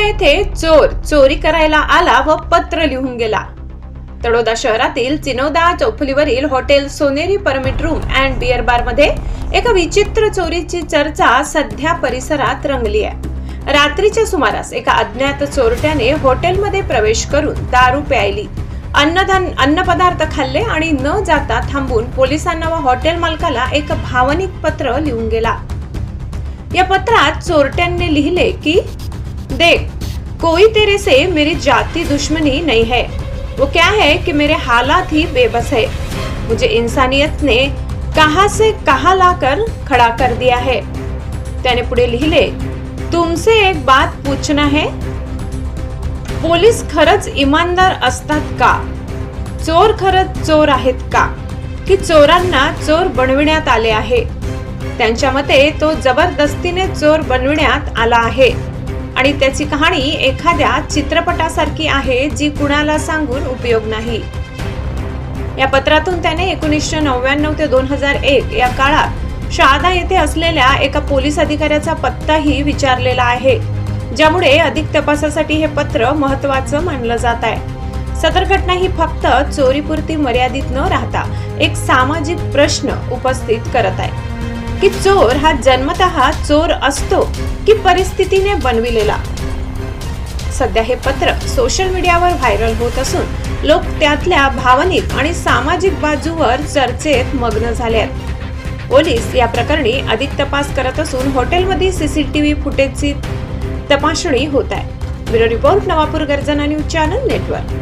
येथे चोर चोरी करायला आला व पत्र लिहून गेला. तळोदा शहरातील Chinoda चौफुलीवरील hotel Soneri permit room and beer बारमध्ये एका विचित्र चोरीची चर्चा सध्या परिसरात रंगली आहे. रात्रीच्या सुमारास एका अज्ञात चोरट्याने हॉटेलमध्ये प्रवेश करून दारू प्यायली. अन्नधान अन्नपदार्थ खाल्ले आणि न जाता थांबून पोलिसांना व हॉटेल मालकाला एक भावनिक पत्र लिहून गेला. या पत्रात चोरट्यांनी लिहिले की देख कोई तेरे से मेरी जाति दुश्मनी नहीं है। वो क्या है कि मेरे हालात ही बेबस है। मुझे इंसानियत ने कहा से कहा लाकर खड़ा कर दिया है। त्याने पुढे लिहिले तुमसे एक बात पूछना है। पोलीस खरंच इमानदार असतात का? चोर खरंच चोर आहेत का? की चोरांना चोर बनविण्यात आले आहे? त्यांच्या मते तो जबरदस्तीने चोर बनविण्यात आला आहे। आणि त्याची कहाणी एखाद्या चित्रपटासारखी आहे जी कुणाला सांगून उपयोग नाही. या पत्रातून त्याने एकोणीसशे नव्याण्णव ते दोन हजार एक या काळात शहादा येथे असलेल्या एका पोलीस अधिकाऱ्याचा पत्ताही विचारलेला आहे ज्यामुळे अधिक तपासासाठी हे पत्र महत्वाचं मानलं जात आहे. सदर घटना ही फक्त चोरीपुरती मर्यादित न राहता एक सामाजिक प्रश्न उपस्थित करत आहे. की चोर हा जन्मतः चोर असतो की परिस्थितीने बनविलेला. सध्या हे पत्र सोशल मीडियावर व्हायरल होत असून लोक त्यातल्या भावनिक आणि सामाजिक बाजूवर चर्चेत मग्न झाले आहेत. पोलीस या प्रकरणी अधिक तपास करत असून हॉटेलमधील सीसीटीव्ही फुटेजची तपासणी होत आहे. ब्युरो रिपोर्ट नवापूर गर्जना न्यूज चॅनल नेटवर्क.